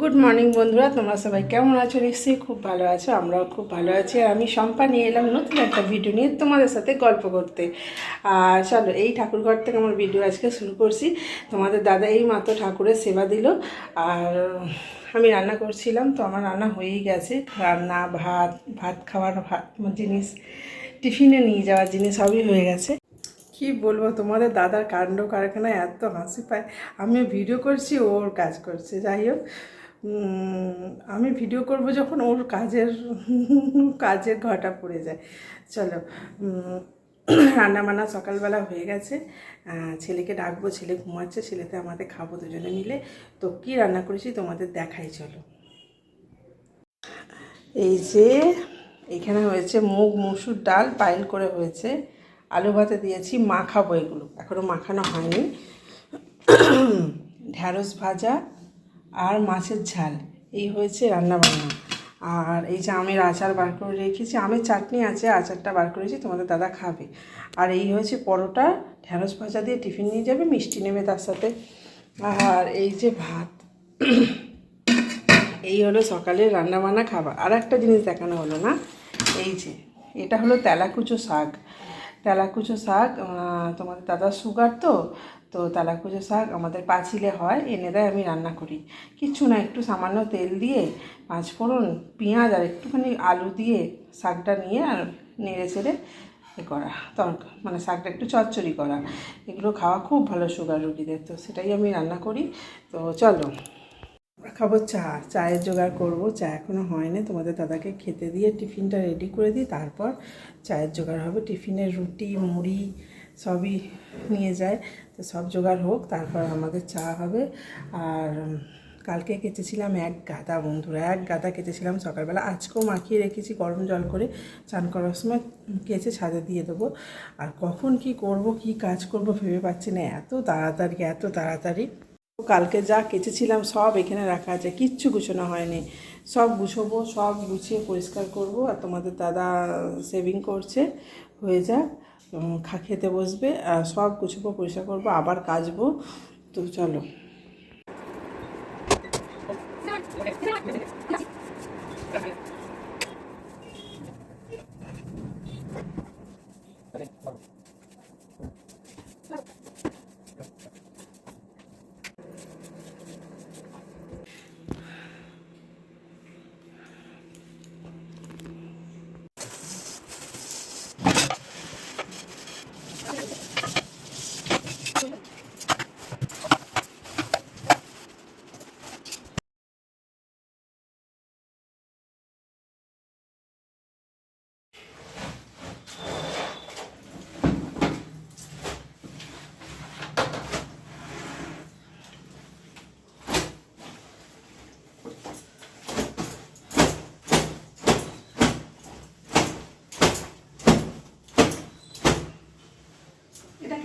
Good morning বন্ধুরা। তোমরা সবাই কেমন আছো? নিশ্চয়ই খুব ভালো আছো, আমরাও খুব ভালো আছি। আর আমি শম্পা নিয়ে এলাম নতুন একটা ভিডিও নিয়ে তোমাদের সাথে গল্প করতে। আর চলো, এই ঠাকুরঘর থেকে আমার ভিডিও আজকে শুরু করছি। তোমাদের দাদা এই মাত্র ঠাকুরের সেবা দিল। আর আমি রান্না করছিলাম, তো আমার রান্না হয়েই গেছে। রান্না, ভাত ভাত খাওয়ার ভাত জিনিস, টিফিনে নিয়ে যাওয়ার জিনিস সবই হয়ে গেছে। কি বলব, তোমাদের দাদার কাণ্ড কারখানায় এত হাসি পায়। আমিও ভিডিও করছি ওর কাজ করছে। যাই হোক আমি ভিডিও করব যখন ওর কাজের কাজের ঘটা পড়ে যায়। চলো রান্না বান্না সকালবেলা হয়ে গেছে। ছেলেকে ডাকবো, ছেলে ঘুমাচ্ছে, ছেলেতে আমাদের খাব দুজনে মিলে। তো কি রান্না করেছি তোমাদের দেখাই, চলো। এই যে, এখানে হয়েছে মুগ, মুসুর ডাল পাইল করে হয়েছে। আলু ভাতে দিয়েছি, মাখাবো এগুলো। এখনও মাখানো হয়নি। ঢ্যাঁড়স ভাজা আর মাছের ঝাল, এই হয়েছে রান্না বান্না আর এই যে আমের আচার বার করে রেখেছি, আমের চাটনি আছে, আচারটা বার করেছি তোমাদের দাদা খাবে। আর এই হয়েছে পরোটা ঢ্যাঁড়স ভাজা দিয়ে টিফিন নিয়ে যাবে, মিষ্টি নেবে তার সাথে। আর এই যে ভাত, এই হলো সকালের রান্নাবান্না খাবার। আর একটা জিনিস দেখানো হলো না, এই যে, এটা হলো তেলাকুচো শাক। তেলাকুচো শাক তোমাদের দাদার সুগার তো তো তেলাকুচো শাক আমাদের পাঁচিলে হয়, এনে দেয়, আমি রান্না করি। কিচ্ছু না, একটু সামান্য তেল দিয়ে পাঁচফোড়ন পেঁয়াজ আর একটুখানি আলু দিয়ে শাকটা নিয়ে আর নেড়ে চেড়ে এ করা, তরকা মানে শাকটা একটু চচ্চড়ি করা। এগুলো খাওয়া খুব ভালো সুগার রুগীদের, তো সেটাই আমি রান্না করি। তো চলো। খাব চা, চায়ের জোগাড় করব। চা এখনও হয়নি। তোমাদের দাদাকে খেতে দিয়ে টিফিনটা রেডি করে দিই। তারপর চায়ের জোগাড় হবে। টিফিনের রুটি, মুড়ি সবই নিয়ে যায়। তো সব জোগাড় হোক, তারপর আমাদের চা হবে। আর কালকে কেচেছিলাম এক গাদা বন্ধুরা। এক গাদা কেচেছিলাম সকালবেলা। আজকেও মাখিয়ে রেখেছি গরম জল করে। চান করার সময় কেচে ছাদে দিয়ে দেবো। আর কখন কি করব, কি কাজ করব ভেবে পাচ্ছি না। এত তাড়াতাড়ি এত তাড়াতাড়ি। কালকে যা কেচেছিলাম সব এখানে রাখা আছে, কিচ্ছু গুছানো হয়নি। সব গুছবো, সব গুছিয়ে পরিষ্কার করব আর তোমাদের দাদা সেভিং করছে। হয়ে যাক খা খেতে বসবে, আর সব গুছবো, পরিষ্কার করব, আবার কাচবো। তো চলো।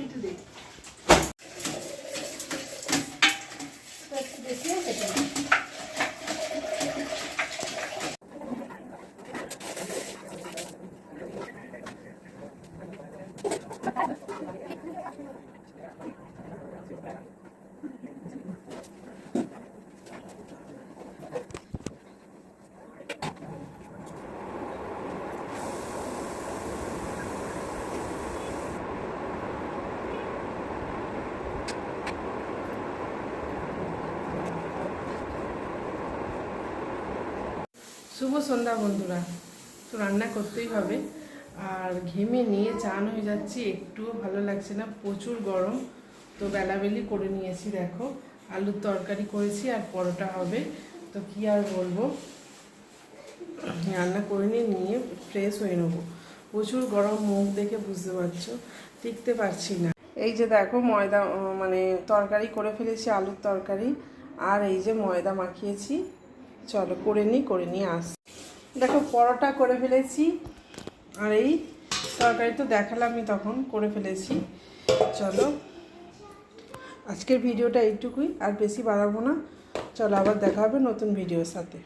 मीठ दे Thank you. শুভ সন্ধ্যা বন্ধুরা। তো রান্না করতেই হবে। আর ঘেমে নিয়ে চান হয়ে যাচ্ছি। একটুও ভালো লাগছে না। প্রচুর গরম। তো বেলাবেলি করে নিয়েছি, দেখো। আলুর তরকারি করেছি আর পরোটা হবে। তো কি আর বলব? রান্না করে নিয়ে নিয়ে ফ্রেশ হয়ে নেব। প্রচুর গরম, মুখ দেখে বুঝতে পারছ? টিকতে পারছি না। এই যে দেখো, ময়দা মানে তরকারি করে ফেলেছি, আলুর তরকারি। আর এই যে ময়দা মাখিয়েছি। চলো করে নিই করে নিয়ে আস। দেখো, পরোটা করে ফেলেছি। আর এই তরকারি তো দেখালামই তখন, করে ফেলেছি। চলো, আজকের ভিডিওটা এইটুকুই, আর বেশি বাড়াবো না। চলো আবার দেখা হবে নতুন ভিডিওর সাথে।